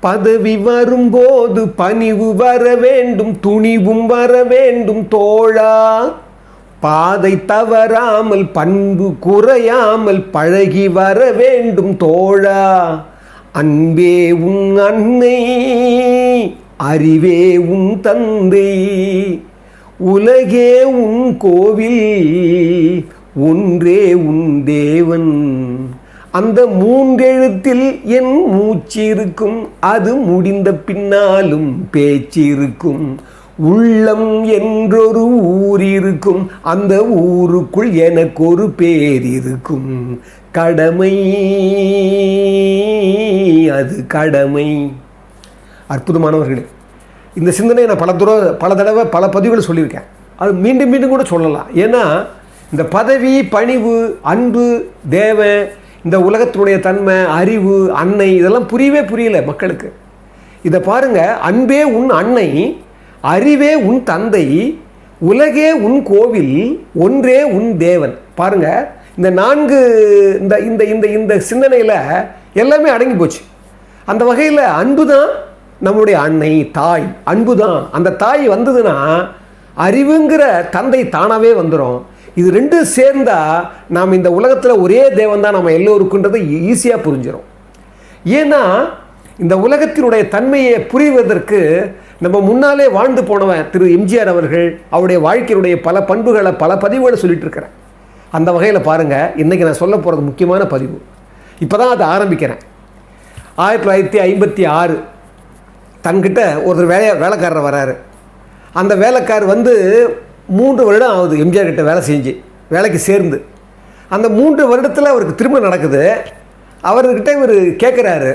பதவி வரும்போது பணிவு வர வேண்டும் துணிவும் வர வேண்டும் தோழா. பாதை தவறாமல் பண்பு குறையாமல் பழகி வர வேண்டும் தோழா. அன்பே உன் அன்னை அறிவே உன் தந்தை. உலகே உன் கோவில் ஒன்றே உன் தேவன். அந்த மூன்றெழுத்தில் என் மூச்சு இருக்கும். அது முடிந்த பின்னாலும் பேச்சு இருக்கும். உள்ளம் என்றொரு ஊர் இருக்கும். அந்த ஊருக்குள் எனக்கு ஒரு பேர் இருக்கும். கடமை. அது கடமை. அற்புதமானவர்களே இந்த சிந்தனையை நான் பல தூரம் பல தடவை பல பதிவுகள் சொல்லியிருக்கேன். அது மீண்டும் மீண்டும் கூட சொல்லலாம். ஏன்னா இந்த பதவி பணிவு அன்பு தேவை இந்த உலகத்தினுடைய தன்மை அறிவு அன்னை இதெல்லாம் புரியவே புரியல மக்களுக்கு. இதை பாருங்க அன்பே உன் அன்னை அறிவே உன் தந்தை உலகே உன் கோவில் ஒன்றே உன் தேவன். பாருங்க இந்த நான்கு இந்த இந்த இந்த இந்த சிந்தனையில் எல்லாமே அடங்கி போச்சு. அந்த வகையில் அன்பு தான் நம்முடைய அன்னை தாய். அன்பு தான் அந்த தாய் வந்ததுன்னா அறிவுங்கிற தந்தை தானாகவே வந்துடும் இது ரெண்டும் சேர்ந்தால் நாம் இந்த உலகத்தில் ஒரே தேவன் தான் நம்ம எல்லோருக்குன்றது ஈஸியாக புரிஞ்சிடும் ஏன்னா இந்த உலகத்தினுடைய தன்மையை புரிவதற்கு நம்ம முன்னாலே வாழ்ந்து போனவன் திரு எம்ஜிஆர் அவர்கள் அவருடைய வாழ்க்கையினுடைய பல பண்புகளை பல பதிவுகளை சொல்லிட்டு இருக்கிறேன் அந்த வகையில் பாருங்கள் இன்றைக்கி நான் சொல்ல போகிறது முக்கியமான பதிவு. இப்போ தான் அதை ஆரம்பிக்கிறேன். ஆயிரத்தி தொள்ளாயிரத்தி ஐம்பத்தி ஆறு தன்கிட்ட ஒருத்தர் வேலை வேலைக்காரர் வராரு. அந்த வேலைக்காரர் வந்து மூன்று வருடம் ஆகுது எம்ஜிஆர் கிட்ட வேலை செஞ்சு வேலைக்கு சேர்ந்து. அந்த மூன்று வருடத்தில் அவருக்கு திருமணம் நடக்குது. அவர்கிட்ட இவர் கேட்குறாரு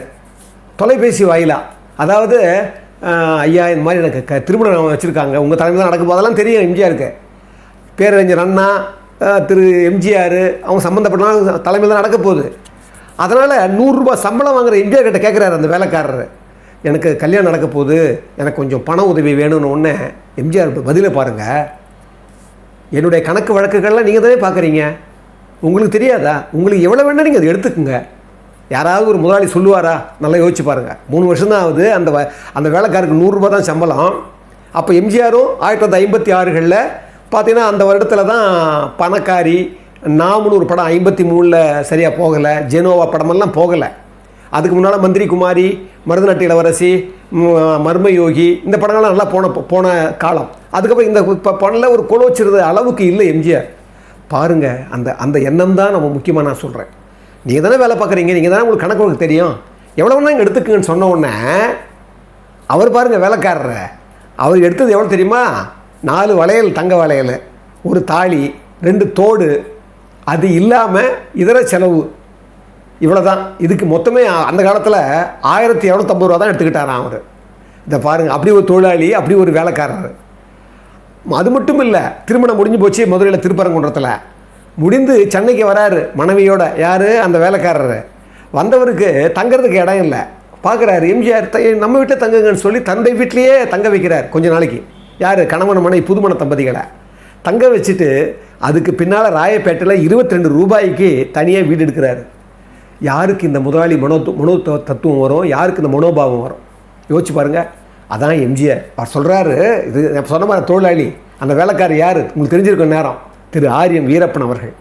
தொலைபேசி வாயிலாக அதாவது ஐயா இந்த மாதிரி எனக்கு க திருமணம் வச்சுருக்காங்க. உங்கள் தலைமையில் நடக்கும் போதெல்லாம் தெரியும் எம்ஜிஆருக்கு. பேரறிஞர் அண்ணா திரு எம்ஜிஆர் அவங்க சம்மந்தப்பட்ட தலைமையில் தான் நடக்க போகுது. அதனால் நூறுரூபா சம்பளம் வாங்குற எம்ஜிஆர் கிட்ட கேட்குறாரு அந்த வேலைக்காரர். எனக்கு கல்யாணம் நடக்க போகுது. எனக்கு கொஞ்சம் பண உதவி வேணும்னு ஒன்று எம்ஜிஆர் பதிலை பாருங்கள் என்னுடைய கணக்கு வழக்குகள்லாம் நீங்கள் தானே பார்க்குறீங்க? உங்களுக்கு தெரியாதா? உங்களுக்கு எவ்வளோ வேணால் நீங்கள் அதை எடுத்துக்கோங்க. யாராவது ஒரு முதலாளி சொல்லுவாரா? நல்லா யோசிச்சு பாருங்கள் மூணு வருஷம் தான் ஆகுது. அந்த வ- அந்த வேலைக்காருக்கு நூறுரூபா தான் சம்பளம். அப்போ எம்ஜிஆரும் ஆயிரத்தி தொள்ளாயிரத்தி ஐம்பத்தி ஆறுகளில் பார்த்தீங்கன்னா அந்த வருடத்தில் தான் பணக்காரி நாமனு ஒரு படம் ஐம்பத்தி மூணில் சரியாக போகலை. ஜெனோவா படமெல்லாம் போகலை. அதுக்கு முன்னால் மந்திரி குமாரி மருதநாட்டு இளவரசி மர்ம யோகி இந்த படங்கள்லாம் நல்லா போன போன காலம். அதுக்கப்புறம் இந்த இப்போ படம்ல ஒரு கொலை அளவுக்கு இல்லை எம்ஜிஆர். பாருங்க அந்த அந்த எண்ணம் தான் நம்ம முக்கியமாக நான் சொல்கிறேன் நீங்கள் தானே வேலை பார்க்குறீங்க நீங்கள் தானே உங்களுக்கு கணக்கு உங்களுக்கு தெரியும். எவ்வளோ வேணா இங்கே எடுத்துக்குங்கன்னு சொன்ன உடனே அவர் பாருங்கள் வேலைக்காரர். அவர் எடுத்தது எவ்வளோ தெரியுமா? நாலு வளையல் தங்க வளையல். ஒரு தாலி ரெண்டு தோடு. அது இல்லாமல் இதர செலவு. இவ்வளோ தான் இதுக்கு மொத்தமே அந்த காலத்தில் ஆயிரத்தி இரநூத்தம்பது ரூபா தான் எடுத்துக்கிட்டாராம் அவர். இதை பாருங்கள் அப்படி ஒரு தொழிலாளி அப்படி ஒரு வேலைக்காரர் அது மட்டும் இல்லை திருமணம் முடிஞ்சு போச்சு மதுரையில் திருப்பரங்குன்றத்தில். முடிந்து சென்னைக்கு வராரு மனைவியோட. யார்? அந்த வேலைக்காரர். வந்தவருக்கு தங்கறதுக்கு இடம் இல்லை. பார்க்குறாரு எம்ஜிஆர் த நம்ம வீட்டில் தங்குங்கன்னு சொல்லி தந்தை வீட்லேயே தங்க வைக்கிறார் கொஞ்ச நாளைக்கு. யார்? கணவன் மனை புதுமண தம்பதிகளை. தங்க வச்சுட்டு அதுக்கு பின்னால் ராயப்பேட்டையில் இருபத்தி ரெண்டு ரூபாய்க்கு தனியாக வீடு எடுக்கிறாரு. யாருக்கு இந்த முதலாளி மனோ மனோ தத்துவம் வரும்? யாருக்கு இந்த மனோபாவம் வரும்? யோசிச்சு பாருங்கள் அதான் எம்ஜிஆர். அவர் சொல்கிறாரு இது நான் சொன்ன மாதிரி தொழிலாளி. அந்த வேலைக்காரர் யார்? உங்களுக்கு தெரிஞ்சிருக்க நேரம். திரு ஆரியன் வீரப்பன் அவர்கள்.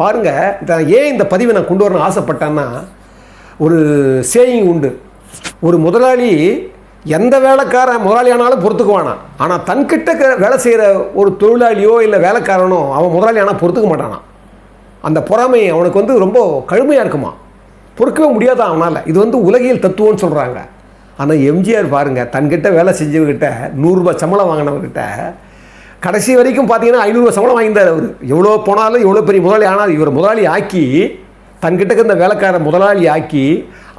பாருங்கள் இதை ஏன் இந்த பதிவை நான் கொண்டு வரணும்னு ஆசைப்பட்டேன்னா ஒரு சேயிங் உண்டு. ஒரு முதலாளி எந்த வேலைக்காரன் முதலாளி ஆனாலும் பொறுத்துக்குவானா? ஆனால் தன்கிட்ட வேலை செய்கிற ஒரு தொழிலாளியோ இல்லை வேலைக்காரனோ அவன் முதலாளி ஆனால் பொறுத்துக்க மாட்டானா? அந்த பொறாமை அவனுக்கு வந்து ரொம்ப கடுமையாக இருக்குமா? பொறுக்கவே முடியாதா அவனால்? இது வந்து உலகியல் தத்துவம்னு சொல்கிறாங்க ஆனால் எம்ஜிஆர் பாருங்கள் தன்கிட்ட வேலை செஞ்சவர்கிட்ட நூறுரூபா சம்பளம் வாங்கினவர்கிட்ட கடைசி வரைக்கும் பார்த்தீங்கன்னா ஐநூறுரூவா சம்பளம் வாங்கியிருந்தார் அவர். எவ்வளோ போனாலும் எவ்வளோ பெரிய முதலாளி ஆனால் இவர் முதலாளி ஆக்கி தன்கிட்ட இந்த வேலைக்கார முதலாளி ஆக்கி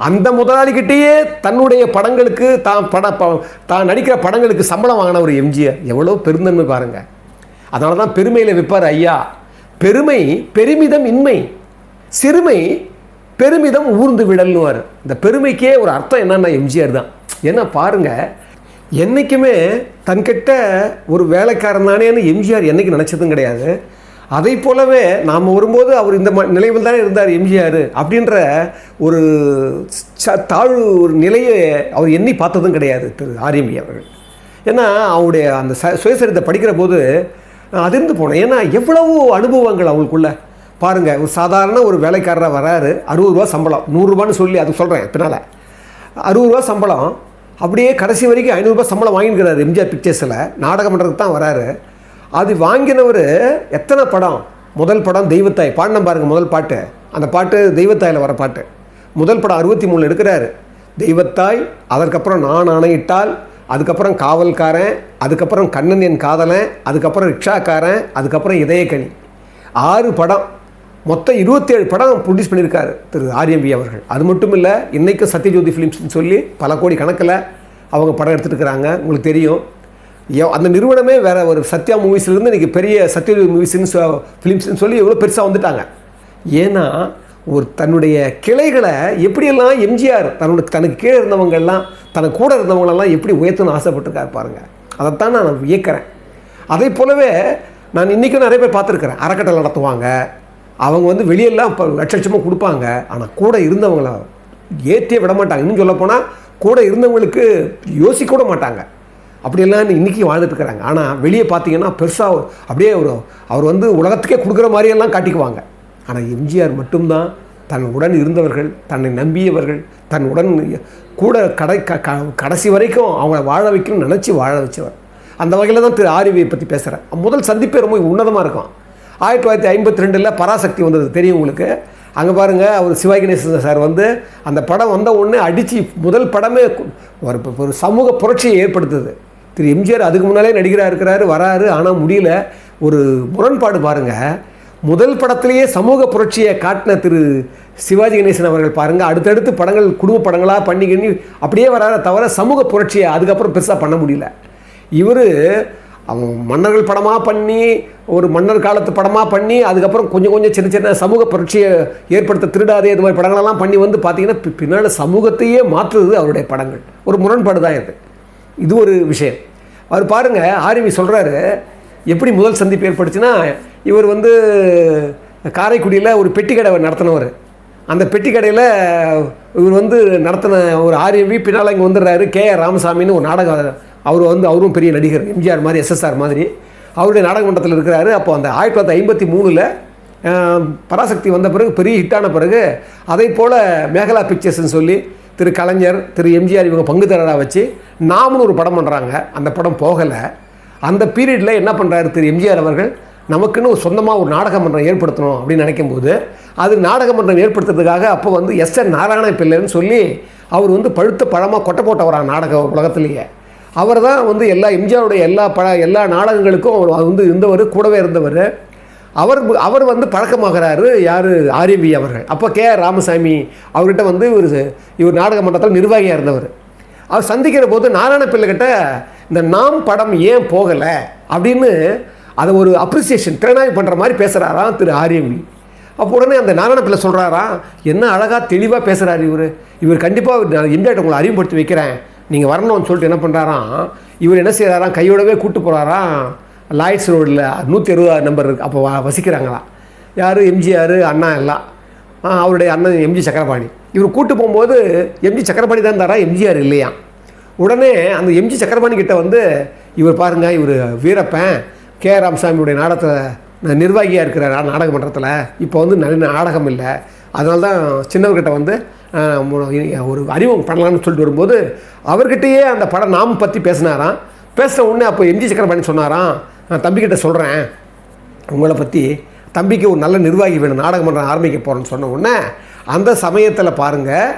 அந்த முதலாளிகிட்டேயே தன்னுடைய படங்களுக்கு தான் பட ப- தான் நடிக்கிற படங்களுக்கு சம்பளம் வாங்கின ஒரு எம்ஜிஆர். எவ்வளோ பெருந்தன்மை பாருங்கள் அதனால தான் பெருமையில் விற்பார் ஐயா. பெருமை பெருமிதம் இன்மை. சிறுமை பெருமிதம் ஊர்ந்து விடல்னுவார். இந்த பெருமைக்கே ஒரு அர்த்தம் என்னன்னா எம்ஜிஆர் தான். ஏன்னா பாருங்க என்னைக்குமே தன்கிட்ட ஒரு வேலைக்காரன் தானேன்னு எம்ஜிஆர் என்னைக்கு நினச்சதும் கிடையாது. அதை போலவே நாம் வரும்போது அவர் இந்த ம நிலையில் தானே இருந்தார் எம்ஜிஆர் அப்படின்ற ஒரு ச- தாழ்வு ஒரு நிலையை அவர் எண்ணி பார்த்ததும் கிடையாது திரு ஆரியம்பி அவர்கள். ஏன்னா அவருடைய அந்த ச சுயசரித்தை படிக்கிற போது நான் அதிர்ந்து போனேன். ஏன்னா எவ்வளவோ அனுபவங்கள் அவங்களுக்குள்ள. பாருங்கள் ஒரு சாதாரண ஒரு வேலைக்காரராக வராரு அறுபது ரூபா சம்பளம் நூறுரூபான்னு சொல்லி அது சொல்கிறேன் பின்னால். அறுபது ரூபா சம்பளம் அப்படியே கடைசி வரைக்கும் ஐநூறுரூபா சம்பளம் வாங்கிக்கிறாரு எம்ஜிஆர் பிக்சர்ஸில் நாடகம் பண்ணுறதுக்கு தான் வராரு. அது வாங்கினவர் எத்தனை படம்? முதல் படம் தெய்வத்தாய் பாடினம் பாருங்கள் முதல் பாட்டு. அந்த பாட்டு தெய்வத்தாயில் வர பாட்டு. முதல் படம் அறுபத்தி மூணு எடுக்கிறாரு. தெய்வத்தாய் அதற்கப்புறம் நான் ஆணையிட்டால் அதுக்கப்புறம் காவல்காரன் அதுக்கப்புறம் கண்ணன் என் காதலன் அதுக்கப்புறம் ரிக்ஷாக்காரன் அதுக்கப்புறம் இதயக்கணி ஆறு படம். மொத்தம் இருபத்தேழு படம் ப்ரொடியூஸ் பண்ணியிருக்காரு திரு ஆரியம்பி அவர்கள். அது மட்டும் இல்லை இன்றைக்கும் சத்யஜோதி ஃபிலிம்ஸ்னு சொல்லி பல கோடி கணக்கில் அவங்க படம் எடுத்துட்டு இருக்கிறாங்க. உங்களுக்கு தெரியும். அந்த நிறுவனமே வேறு ஒரு சத்யா மூவிஸ்லேருந்து இன்றைக்கி பெரிய சத்யஜோதி மூவிஸ்ன்னு ஃபிலிம்ஸ்னு சொல்லி எவ்வளோ பெருசாக வந்துட்டாங்க. ஏன்னா ஒரு தன்னுடைய கிளைகளை எப்படியெல்லாம் எம்ஜிஆர் தன்னோட தனக்கு கீழே இருந்தவங்கெல்லாம் தனக்கு கூட இருந்தவங்களெல்லாம் எப்படி உயர்த்தணும்னு ஆசைப்பட்டிருக்காரு பாருங்கள் அதைத்தான் நான் வியக்கிறேன் அதே போலவே நான் இன்றைக்கும் நிறைய பேர் பார்த்துருக்குறேன். அறக்கட்டளை நடத்துவாங்க. அவங்க வந்து வெளியெல்லாம் இப்போ லட்ச லட்சமாக கொடுப்பாங்க. ஆனால் கூட இருந்தவங்கள ஏற்றியே விட மாட்டாங்க. இன்னும் சொல்லப்போனால் கூட இருந்தவங்களுக்கு யோசிக்க கூட மாட்டாங்க. அப்படியெல்லாம் இன்றைக்கி வாழ்ந்துட்டு இருக்கிறாங்க. ஆனால் வெளியே பார்த்தீங்கன்னா பெருசாக அப்படியே ஒரு அவர் வந்து உலகத்துக்கே கொடுக்குற மாதிரியெல்லாம் காட்டிக்குவாங்க. ஆனால் எம்ஜிஆர் மட்டும்தான் தன் உடன் இருந்தவர்கள் தன்னை நம்பியவர்கள் தன் உடன் கூட கடை க க- கடைசி வரைக்கும் அவங்கள வாழ வைக்கணும்னு நினச்சி வாழ வச்சவர். அந்த வகையில் தான் திரு ஆரிவியை பற்றி பேசுகிறேன் முதல் சந்திப்பே ரொம்ப உன்னதமாக இருக்கும். ஆயிரத்தி தொள்ளாயிரத்தி ஐம்பத்தி ரெண்டில் பராசக்தி வந்தது. தெரியும் உங்களுக்கு? அங்கே பாருங்கள் அவர் சிவாஜி கணேசன் சார் வந்து அந்த படம் வந்த உடனே அடித்து முதல் படமே ஒரு ஒரு சமூக புரட்சியை ஏற்படுத்துது. திரு எம்ஜிஆர் அதுக்கு முன்னாலே நடிகராக இருக்கிறாரு வராரு ஆனால் முடியல. ஒரு முரண்பாடு பாருங்கள் முதல் படத்திலேயே சமூக புரட்சியை காட்டின திரு சிவாஜி கணேசன் அவர்கள் பாருங்கள் அடுத்தடுத்து படங்கள் குடும்ப படங்களாக பண்ணி பண்ணி அப்படியே வராத தவிர சமூக புரட்சியை அதுக்கப்புறம் பெருசாக பண்ண முடியல. இவர் அவங்க மன்னர்கள் படமாக பண்ணி ஒரு மன்னர் காலத்து படமாக பண்ணி அதுக்கப்புறம் கொஞ்சம் கொஞ்சம் சின்ன சின்ன சமூக புரட்சியை ஏற்படுத்த திருடாதே இது மாதிரி படங்களெல்லாம் பண்ணி வந்து பார்த்தீங்கன்னா பின்னால் சமூகத்தையே மாற்றுறது அவருடைய படங்கள். ஒரு முரண்பாடு தான் இது. இது ஒரு விஷயம். அவர் பாருங்கள் ஆர்வி சொல்கிறாரு எப்படி முதல் சந்திப்பு ஏற்பட்டுச்சுன்னா இவர் வந்து காரைக்குடியில் ஒரு பெட்டி கடை நடத்தினவர். அந்த பெட்டி கடையில் இவர் வந்து நடத்தின ஒரு ஆர்எம்பி பின்னால் இங்கே வந்துடுறாரு கே ஆர் ராமசாமின்னு ஒரு நாடகம். அவர் வந்து அவரும் பெரிய நடிகர் எம்ஜிஆர் மாதிரி எஸ்எஸ்ஆர் மாதிரி. அவருடைய நாடக மன்றத்தில் இருக்கிறாரு. அப்போ அந்த ஆயிரத்தி தொள்ளாயிரத்தி ஐம்பத்தி மூணில் பராசக்தி வந்த பிறகு பெரிய ஹிட்டான பிறகு அதை போல் மேகலா பிக்சர்ஸ்னு சொல்லி திரு கலைஞர் திரு எம்ஜிஆர் இவங்க பங்குதாரராக வச்சு நாமளும் ஒரு படம் பண்ணுறாங்க அந்த படம் போகலை. அந்த பீரியடில் என்ன பண்ணுறாரு திரு எம்ஜிஆர் அவர்கள்? நமக்குன்னு ஒரு சொந்தமாக ஒரு நாடக மன்றம் ஏற்படுத்தணும் அப்படின்னு நினைக்கும்போது அது நாடக மன்றம் ஏற்படுத்துறதுக்காக அப்போ வந்து எஸ் என் நாராயண பிள்ளைன்னு சொல்லி அவர் வந்து பழுத்த பழமாக கொட்டை போட்டவரான் நாடக உலகத்திலேயே. அவர் தான் வந்து எல்லா எம்ஜிஆருடைய எல்லா பட எல்லா நாடகங்களுக்கும் அவர் வந்து இருந்தவர் கூடவே இருந்தவர். அவர் அவர் வந்து பழக்கமாகிறாரு யார்? ஆரியவி அவர்கள். அப்போ கே ஆர் ராமசாமி அவர்கிட்ட வந்து இவர் இவர் நாடக மன்றத்தில் நிர்வாகியாக இருந்தவர். அவர் சந்திக்கிற போது நாராயண பிள்ளைகிட்ட இந்த நாம் படம் ஏன் போகலை? அப்படின்னு அதை ஒரு அப்ரிசியேஷன் திறனாய்வு பண்ணுற மாதிரி பேசுகிறாராம் திரு ஆரியவி அப்போ உடனே அந்த நாராயண பிள்ளை சொல்கிறாராம் என்ன அழகாக தெளிவாக பேசுகிறார் இவர். இவர் கண்டிப்பாக நான் உங்களை அறிமுகப்படுத்தி வைக்கிறேன். நீங்கள் வரணும்னு சொல்லிட்டு என்ன பண்ணுறாராம் இவர் என்ன செய்கிறாராம் கையோடவே கூட்டு போகிறாராம் லாய்ட்ஸ் ரோடில் நூற்றி அறுபது நம்பர் இருக்குது அப்போ வசிக்கிறாங்களா? வசிக்கிறாங்களாம் யார்? எம்ஜிஆர் அண்ணா எல்லாம். அவருடைய அண்ணன் எம்ஜி சக்கரபாணி. இவர் கூட்டு போகும்போது எம்ஜி சக்கரபாணி தான் தரா? எம்ஜிஆர் இல்லையா? உடனே அந்த எம்ஜி சக்கரபாணி கிட்ட வந்து இவர் பாருங்க இவர் வீரப்பன். கே ராமசாமியுடைய நாடகத்தில் நிர்வாகியாக இருக்கிறார்? நாடக மன்றத்தில் இப்போ வந்து நல்ல நாடகம் இல்லை. அதனால தான் சின்னவர்கிட்ட வந்து ஒரு அறிமுகம் பண்ணலாம்னு சொல்லிட்டு வரும்போது அவர்கிட்டயே அந்த படம் நாம் பற்றி பேசினாராம். பேசின உடனே அப்போ எம்ஜி சக்கரபாணி சொன்னாராம் நான் தம்பிக்கிட்ட சொல்கிறேன் உங்களை பற்றி தம்பிக்கு ஒரு நல்ல நிர்வாகி வேணும் நாடகமன்றம் ஆரம்பிக்க போகிறேன்னு சொன்ன உடனே அந்த சமயத்தில் பாருங்கள்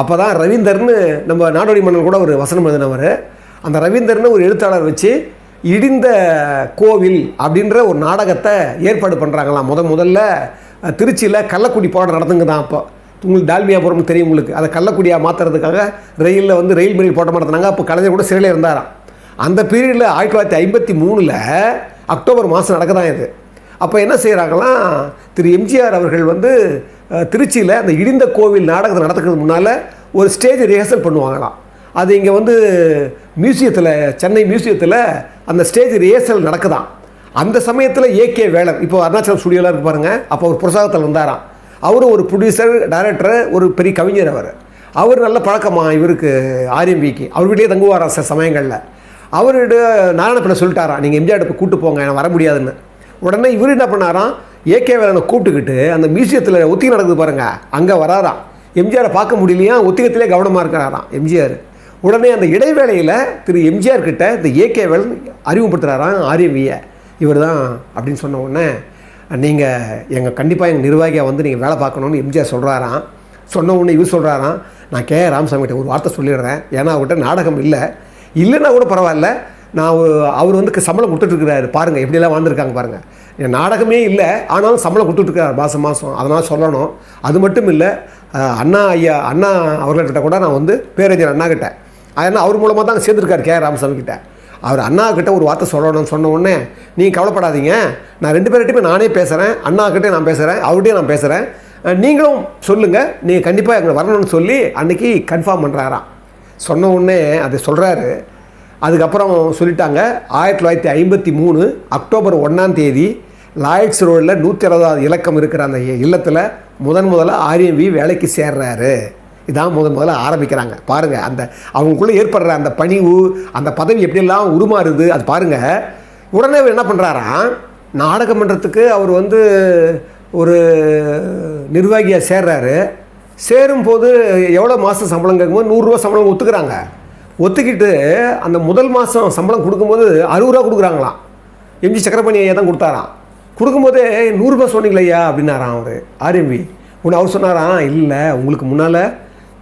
அப்போ தான் ரவீந்தர்னு நம்ம நாடோடி மன்னன் கூட ஒரு வசனம் எழுதினவர். அந்த ரவீந்தர்னு ஒரு எழுத்தாளர் வச்சு இடிந்த கோவில் அப்படின்ற ஒரு நாடகத்தை ஏற்பாடு பண்ணுறாங்களாம் முத முதல்ல திருச்சியில் கள்ளக்குடி போராட்டம் நடந்துங்க தான் அப்போ. உங்களுக்கு டால்மியாபுரம் தெரியும் உங்களுக்கு. அதை கள்ளக்குடியாக மாற்றுறதுக்காக ரயிலில் வந்து ரயில் மறியல் போட்ட நடத்தினாங்க. அப்போ கலைஞர் கூட சிறையில் இருந்தாராம். அந்த பீரியடில் ஆயிரத்தி தொள்ளாயிரத்தி ஐம்பத்தி மூணில் அக்டோபர் மாதம் நடக்கதான் இது. அப்போ என்ன செய்கிறாங்களாம் திரு எம்ஜிஆர் அவர்கள் வந்து திருச்சியில் அந்த இடிந்த கோவில் நாடகத்தை நடத்துறதுக்கு முன்னால் ஒரு ஸ்டேஜ் ரிஹர்சல் பண்ணுவாங்களாம். அது இங்கே வந்து மியூசியத்தில் சென்னை மியூசியத்தில் அந்த ஸ்டேஜ் ரிஹர்சல் நடக்குதாம். அந்த சமயத்தில் ஏகே வேலன் இப்போ அருணாச்சலம் ஸ்டுடியோலாம் இருக்கு பாருங்கள் அப்போ ஒரு பிரசாதத்தில் வந்தாராம். அவரும் ஒரு ப்ரொடியூசர் டைரக்டர் ஒரு பெரிய கவிஞர் அவர். அவர் நல்ல பழக்கமா இவருக்கு ஆர்எம்பிக்கு அவர் வீட்டிலே தங்குவாரா சில சமயங்களில். அவர்கிட்ட நாராயணப்பிள்ளை சொல்லிட்டாரா நீங்கள் எம்ஜிஆர் இப்போ போங்க நான் வர முடியாதுன்னு. உடனே இவர் என்ன பண்ணாராம் ஏகே வேலனை கூப்பிட்டுக்கிட்டு அந்த மியூசியத்தில் ஒத்திகை நடக்குது பாருங்கள் அங்கே வராராம். எம்ஜிஆரை பார்க்க முடியலையா ஒத்திகத்திலே கவனமாக இருக்கிறாராம் எம்ஜிஆர் உடனே அந்த இடைவேளையில் திரு எம்ஜிஆர் கிட்ட இந்த ஏகே வேலன் அறிமுகப்படுத்துகிறாராம் ஆரியவியை இவர் தான் அப்படின்னு சொன்ன உடனே நீங்கள் எங்கள் கண்டிப்பாக எங்கள் நிர்வாகியாக வந்து நீங்கள் வேலை பார்க்கணும்னு எம்ஜிஆர் சொல்கிறாராம் சொன்ன உடனே இவர் சொல்கிறாராம் நான் கே ராமசாமி கிட்ட ஒரு வார்த்தை சொல்லிடுறேன். ஏன்னா அவர்கிட்ட நாடகம் இல்லை. இல்லைன்னா கூட பரவாயில்ல. நான் அவர் வந்து சம்பளம் கொடுத்துட்ருக்கிறாரு பாருங்கள் எப்படியெல்லாம் வாழ்ந்துருக்காங்க பாருங்கள் என் நாடகமே இல்லை. ஆனாலும் சம்பளம் கொடுத்துட்ருக்காரு மாதம் மாதம் அதனால் சொல்லணும். அது மட்டும் இல்லை அண்ணா ஐயா அண்ணா அவர்கள்கிட்ட கூட நான் வந்து பேரறிஞர் அண்ணா கிட்ட அதனால் அவர் மூலமாக தான் சேர்ந்துருக்காரு கே ராமசாமி கிட்ட அவர் அண்ணா கிட்ட ஒரு வார்த்தை சொல்லணும்னு சொன்ன உடனே நீங்கள் கவலைப்படாதீங்க. நான் ரெண்டு பேர்கிட்டையுமே நானே பேசுகிறேன் அண்ணா கிட்டே நான் பேசுகிறேன் அவர்கிட்டயும் நான் பேசுகிறேன் நீங்களும் சொல்லுங்கள் நீங்கள் கண்டிப்பாக எங்களை வரணும்னு சொல்லி அன்னைக்கு கன்ஃபார்ம் பண்ணுறாராம் சொன்ன உடனே அதை சொல்கிறாரு அதுக்கப்புறம் சொல்லிட்டாங்க ஆயிரத்தி தொள்ளாயிரத்தி ஐம்பத்தி மூணு அக்டோபர் ஒன்றாம் தேதி லாய்ட்ஸ் ரோடில் நூற்றி அறுபதாவது இலக்கம் இருக்கிற அந்த இல்லத்தில் முதன் முதல்ல வி வேலைக்கு சேர்றாரு. இதான் முதன் முதல்ல ஆரம்பிக்கிறாங்க. பாருங்கள் அந்த அவங்களுக்குள்ளே ஏற்படுற அந்த பணிவு அந்த பதவி எப்படியெல்லாம் உருமாறுது அது பாருங்கள் உடனே அவர் என்ன பண்ணுறாராம் நாடகமன்றத்துக்கு அவர் வந்து ஒரு நிர்வாகியாக சேர்றாரு. சேரும்போது எவ்வளோ மாதம் சம்பளம் கேட்கும்போது நூறுரூவா சம்பளம் ஒத்துக்கிறாங்க. ஒத்துக்கிட்டு அந்த முதல் மாதம் சம்பளம் கொடுக்கும்போது அறுபது ரூபா கொடுக்குறாங்களாம். எம்ஜி சக்கரபாணி ஐயா தான் கொடுத்தாராம். கொடுக்கும்போதே நூறுரூபா சொன்னீங்களே ஐயா அப்படின்னாராம் அவர் ஆர்எம்பி உன்னை அவர் சொன்னாராம் இல்லை உங்களுக்கு முன்னால்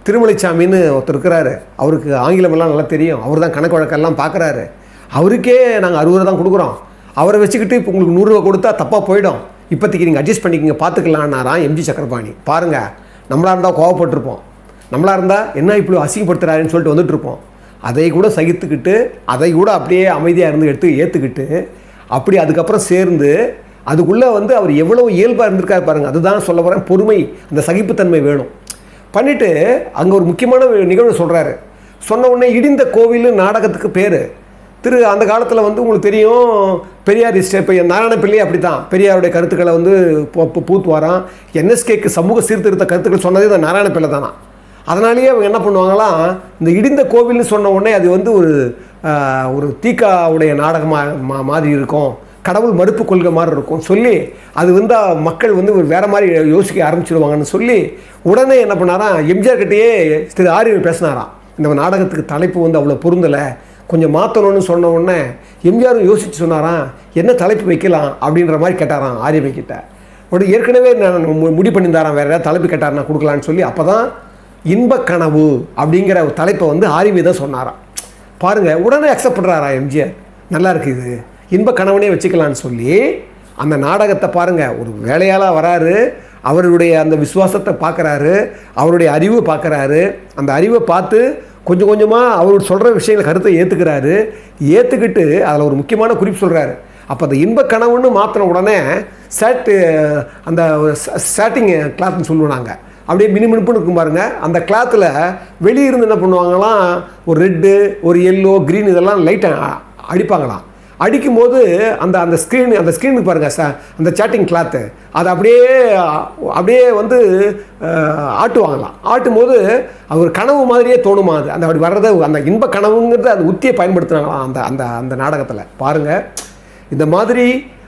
திருமலைச்சாமின்னு ஒருத்தர் இருக்கிறாரு. அவருக்கு ஆங்கிலமெல்லாம் நல்லா தெரியும். அவர் தான் கணக்கு வழக்கெல்லாம் பார்க்குறாரு. அவருக்கே நாங்கள் அறுபது ரூபா தான் கொடுக்குறோம். அவரை வச்சுக்கிட்டு இப்போ உங்களுக்கு நூறுரூவா கொடுத்தா தப்பாக போயிடும். இப்போதைக்கு நீங்கள் அட்ஜஸ்ட் பண்ணிக்கிங்க பார்த்துக்கலான்னாராம் எம்ஜி சக்கரபாணி. பாருங்கள் நம்மளாக இருந்தால் கோவப்பட்டிருப்போம். நம்மளாக இருந்தால் என்ன இப்படி அசிங்கப்படுத்துறாருன்னு சொல்லிட்டு வந்துட்டுருப்போம். அதை கூட சகித்துக்கிட்டு அதை கூட அப்படியே அமைதியாக இருந்து எடுத்து ஏற்றுக்கிட்டு அப்படி அதுக்கப்புறம் சேர்ந்து அதுக்குள்ளே வந்து அவர் எவ்வளோ இயல்பாக இருந்திருக்காரு பாருங்கள் அதுதான் சொல்ல போகிறேன் பொறுமை அந்த சகிப்புத்தன்மை வேணும். பண்ணிவிட்டு அங்கே ஒரு முக்கியமான நிகழ்வு சொல்கிறாரு சொன்ன உடனே இடிந்த கோவில் நாடகத்துக்கு பேர். திரு அந்த காலத்தில் வந்து உங்களுக்கு தெரியும் பெரியார் இப்போ நாராயண பிள்ளை அப்படி தான் பெரியாருடைய கருத்துக்களை வந்து பூ- பூத்துவாராம். என்எஸ்கேக்கு சமூக சீர்திருத்த கருத்துக்கள் சொன்னதே இந்த நாராயண பிள்ளை தானா? அதனாலேயே அவங்க என்ன பண்ணுவாங்களாம் இந்த இடிந்த கோவில்னு சொன்ன உடனே அது வந்து ஒரு ஒரு தீக்காவுடைய நாடகமாக மா மாதிரி இருக்கும். கடவுள் மறுப்பு கொள்கை மாதிரி இருக்கும். சொல்லி அது வந்து மக்கள் வந்து ஒரு வேறு மாதிரி யோசிக்க ஆரம்பிச்சிடுவாங்கன்னு சொல்லி உடனே என்ன பண்ணாராம் எம்ஜிஆர் கிட்டேயே திரு ஆரியர் பேசினாராம் இந்த நாடகத்துக்கு தலைப்பு வந்து அவ்வளோ பொருந்தலை கொஞ்சம் மாற்றணும்னு சொன்ன உடனே எம்ஜிஆரும் யோசிச்சு சொன்னாராம் என்ன தலைப்பு வைக்கலாம் அப்படின்ற மாதிரி கேட்டாராம் ஆரியவை கிட்ட. உடனே ஏற்கனவே நான் மு- முடி பண்ணியிருந்தாராம் வேறு ஏதாவது தலைப்பு கேட்டார் நான் கொடுக்கலான்னு சொல்லி அப்போ தான் இன்பக் கனவு அப்படிங்கிற ஒரு தலைப்பை வந்து ஆரியவை தான் சொன்னாராம். பாருங்க உடனே அக்செப்ட் பண்ணுறாரா எம்ஜிஆர்? நல்லா இருக்குது இது. இன்ப கணவனே வச்சுக்கலான்னு சொல்லி அந்த நாடகத்தை பாருங்கள் ஒரு வேலையாளாக வராரு. அவருடைய அந்த விசுவாசத்தை பார்க்குறாரு அவருடைய அறிவை பார்க்குறாரு அந்த அறிவை பார்த்து கொஞ்சம் கொஞ்சமாக அவர் சொல்கிற விஷயங்களை கருத்தை ஏற்றுக்கிறாரு ஏற்றுக்கிட்டு அதில் ஒரு முக்கியமான குறிப்பு சொல்கிறாரு அப்போ அந்த இன்ப கனவுன்னு மாற்றின உடனே சேட்டு அந்த சேட்டிங் கிளாத்னு சொல்லுவோம் நாங்கள் அப்படியே மினுமினுப்புன்னு இருக்கும் பாருங்கள் அந்த கிளாத்தில் வெளியே இருந்து என்ன பண்ணுவாங்களாம்? ஒரு ரெட்டு ஒரு எல்லோ க்ரீன் இதெல்லாம் லைட்டாக அடிப்பாங்களாம். அடிக்கும்போது அந்த அந்த ஸ்க்ரீன் அந்த ஸ்க்ரீனுக்கு பாருங்கள் ச அந்த சேட்டிங் கிளாத்து அதை அப்படியே அப்படியே வந்து ஆட்டுவாங்களாம். ஆட்டும் அது ஒரு கனவு மாதிரியே தோணுமா அது? அந்த அப்படி வர்றதை அந்த இன்ப கனவுங்கிறது அந்த உத்தியை பயன்படுத்தினாங்களாம் அந்த அந்த அந்த நாடகத்தில். பாருங்கள் இந்த மாதிரி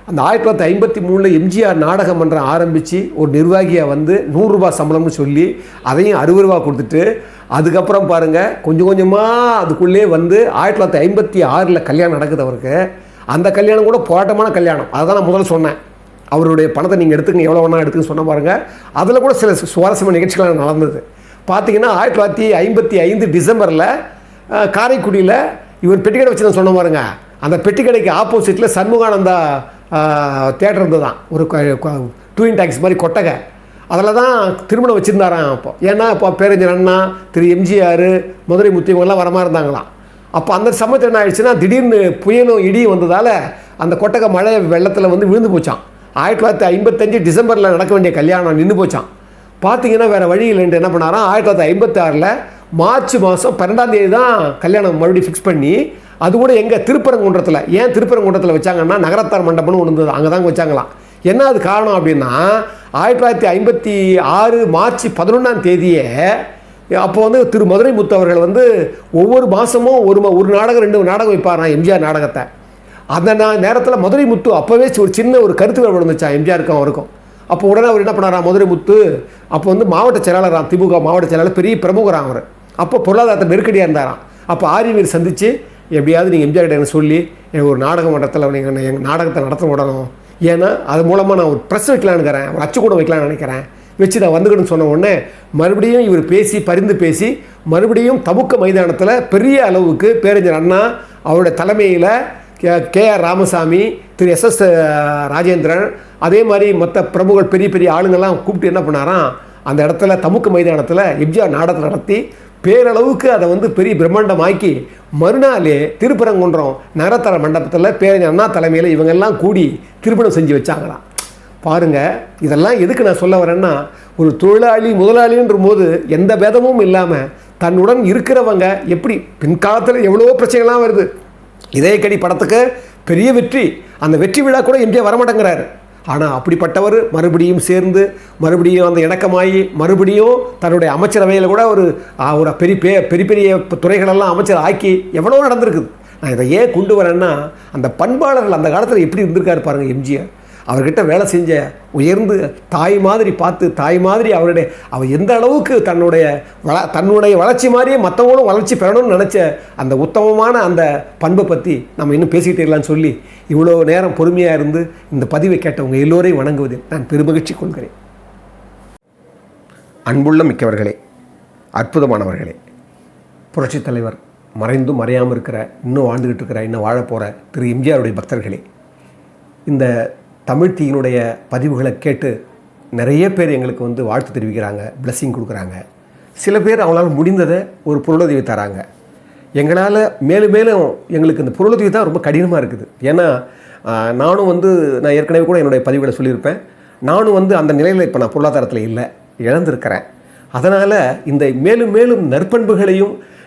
அந்த ஆயிரத்தி தொள்ளாயிரத்தி ஐம்பத்தி மூணில் எம்ஜிஆர் நாடகம் மன்றம் ஆரம்பித்து ஒரு நிர்வாகியாக வந்து நூறுரூபா சம்பளம்னு சொல்லி அதையும் அறுபது ரூபா கொடுத்துட்டு அதுக்கப்புறம் பாருங்கள் கொஞ்சம் கொஞ்சமாக அதுக்குள்ளே வந்து ஆயிரத்தி தொள்ளாயிரத்தி ஐம்பத்தி ஆறில் கல்யாணம் நடக்குது அவருக்கு. அந்த கல்யாணம் கூட போராட்டமான கல்யாணம். அதுதான் நான் முதல்ல சொன்னேன். அவருடைய பணத்தை நீங்கள் எடுத்துங்க எவ்வளோ வேணா எடுத்துங்க சொன்ன பாருங்கள் அதில் கூட சில சுவாரஸ்யமான நிகழ்ச்சிகள் நடந்தது. பார்த்தீங்கன்னா ஆயிரத்தி தொள்ளாயிரத்தி ஐம்பத்தி ஐந்து டிசம்பரில் காரைக்குடியில் இவர் பெட்டிக்கடை வச்சு சொன்ன பாருங்க. அந்த பெட்டிக்கடைக்கு ஆப்போசிட்டில் சண்முகானந்தா தேட்டர் இருந்தது தான் ஒரு டூயின் டாக்ஸ் மாதிரி கொட்டகை. அதில் தான் திருமணம் வச்சுருந்தாராம் அப்போ. ஏன்னா இப்போ பேரஞ்சர் அண்ணா திரு எம்ஜிஆர் மதுரை முத்து இவங்கெல்லாம் வர இருந்தாங்களாம். அப்போ அந்த சமயத்தில் என்ன ஆயிடுச்சுன்னா திடீர்னு புயலும் இடியும் வந்ததால் அந்த கொட்டகை மழை வெள்ளத்தில் வந்து விழுந்து போச்சான் ஆயிரத்தி தொள்ளாயிரத்தி ஐம்பத்தஞ்சு டிசம்பரில் நடக்க வேண்டிய கல்யாணம் நின்று போச்சான் பார்த்தீங்கன்னா வேறு வழி இல்லைன்ட்டு என்ன பண்ணாராம் ஆயிரத்தி தொள்ளாயிரத்தி ஐம்பத்தாறில் மார்ச் மாதம் பன்னெண்டாம் தேதி தான் கல்யாணம் மறுபடியும் ஃபிக்ஸ் பண்ணி அது கூட எங்கே திருப்பரங்குன்றத்தில் ஏன் திருப்பரங்குன்றத்தில் வச்சாங்கன்னா நகரத்தார் மண்டபம்னு ஒன்று இருந்தது அங்கே தான் வச்சாங்களாம். என்ன அது காரணம் அப்படின்னா ஆயிரத்தி தொள்ளாயிரத்தி ஐம்பத்தி ஆறு மார்ச் பதினொன்றாம் தேதியே அப்போ வந்து திரு மதுரை முத்து அவர்கள் வந்து ஒவ்வொரு மாதமும் ஒரு ஒரு நாடகம் ரெண்டு நாடகம் வைப்பாராம் எம்ஜிஆர் நாடகத்தை. அந்த நான் நேரத்தில் மதுரை முத்து அப்போவே ஒரு சின்ன ஒரு கருத்து வேறுபாடு வந்துச்சா எம்ஜிஆருக்கும் அவருக்கும். அப்போ உடனே அவர் என்ன பண்ணாரா மதுரை முத்து? அப்போ வந்து மாவட்ட செயலாளராம் திமுக மாவட்ட செயலாளர் பெரிய பிரமுகரான் அவர். அப்போ பொருளாதாரத்தை நெருக்கடியாக இருந்தாராம். அப்போ ஆரியவீர் சந்தித்து எப்படியாவது நீங்கள் எம்ஜிஆர் கிட்ட எனக்கு சொல்லி எனக்கு ஒரு நாடக மன்றத்தில் நீங்கள் எங்கள் நாடகத்தை நடத்த விடணும். ஏன்னா அது மூலமாக நான் ஒரு ப்ரெஸ் வைக்கலான்னு இருக்கிறேன் ஒரு அச்சுக்கூடம் வைக்கலான்னு நினைக்கிறேன். வச்சு நான் வந்துக்கணும்னு சொன்ன உடனே மறுபடியும் இவர் பேசி பரிந்து பேசி மறுபடியும் தமுக்க மைதானத்தில் பெரிய அளவுக்கு பேரறிஞர் அண்ணா அவருடைய தலைமையில் K R Ramasamy Thiru S S Rajendran அதே மாதிரி மற்ற பிரமுகர் பெரிய பெரிய ஆளுங்கள்லாம் கூப்பிட்டு என்ன பண்ணாராம்? அந்த இடத்துல தமுக்க மைதானத்தில் எப்ஜிஆர் நாடகத்தை நடத்தி பேரளவுக்கு அதை வந்து பெரிய பிரம்மாண்டமாக்கி மறுநாளே திருப்பரங்குன்றம் நகரத்தர மண்டபத்தில் பேரறிஞர் அண்ணா தலைமையில் இவங்கெல்லாம் கூடி திருமணம் செஞ்சு வச்சாங்களாம். பாருங்க இதெல்லாம் எதுக்கு நான் சொல்ல வரேன்னா ஒரு தொழிலாளி முதலாளின்ற போது எந்த பேதமும் இல்லாமல் தன்னுடன் இருக்கிறவங்க எப்படி பின்காலத்தில் எவ்வளவோ பிரச்சனைகள்லாம் வருது. இதயக்கடி படத்துக்கு பெரிய வெற்றி. அந்த வெற்றி விழா கூட எம்ஜிஆர் வரமாட்டேங்கிறாரு. ஆனால் அப்படிப்பட்டவர் மறுபடியும் சேர்ந்து மறுபடியும் அந்த இணக்கமாகி மறுபடியும் தன்னுடைய அமைச்சரவையில் கூட ஒரு ஒரு பெரிய பெரிய பெரிய பெரிய துறைகளெல்லாம் அமைச்சர் ஆக்கி எவ்வளோ நடந்திருக்குது. நான் இதை ஏன் கொண்டு வரேன்னா அந்த பண்பாளர்கள் அந்த காலத்தில் எப்படி இருந்திருக்காரு பாருங்கள் எம்ஜிஆர். அவர்கிட்ட வேலை செஞ்ச உயர்ந்து தாய் மாதிரி பார்த்து தாய் மாதிரி அவருடைய அவர் எந்த அளவுக்கு தன்னுடைய வள தன்னுடைய வளர்ச்சி மாதிரியே மற்றவங்களும் வளர்ச்சி பெறணும்னு நினச்ச அந்த உத்தமமான அந்த பண்பை பற்றி நம்ம இன்னும் பேசிக்கிட்டே இருக்கலாம்னு சொல்லி இவ்வளோ நேரம் பொறுமையாக இருந்து இந்த பதிவை கேட்டவங்க எல்லோரையும் வணங்குவதில் நான் பெருமகிழ்ச்சி கொள்கிறேன். அன்புள்ள மிக்கவர்களே அற்புதமானவர்களே புரட்சித் தலைவர் மறைந்தும் மறையாமல் இருக்கிற இன்னும் வாழ்ந்துக்கிட்டு இருக்கிற இன்னும் வாழப்போகிற திரு எம்ஜிஆருடைய பக்தர்களே இந்த தமிழ் தீயினுடைய பதிவுகளை கேட்டு நிறைய பேர் எங்களுக்கு வந்து வாழ்த்து தெரிவிக்கிறாங்க பிளஸ்ஸிங் கொடுக்குறாங்க. சில பேர் அவங்களால முடிந்ததை ஒரு பொருளுதவி தராங்க. எங்களால் மேலும் மேலும் எங்களுக்கு இந்த பொருளுதவி தான் ரொம்ப கடினமாக இருக்குது. ஏன்னா நானும் வந்து நான் ஏற்கனவே கூட என்னுடைய பதிவுகளை சொல்லியிருப்பேன். நானும் வந்து அந்த நிலையில் இப்போ நான் பொருளாதாரத்தில் இல்லை இழந்திருக்கிறேன். அதனால் இந்த மேலும் மேலும் நற்பண்புகளையும்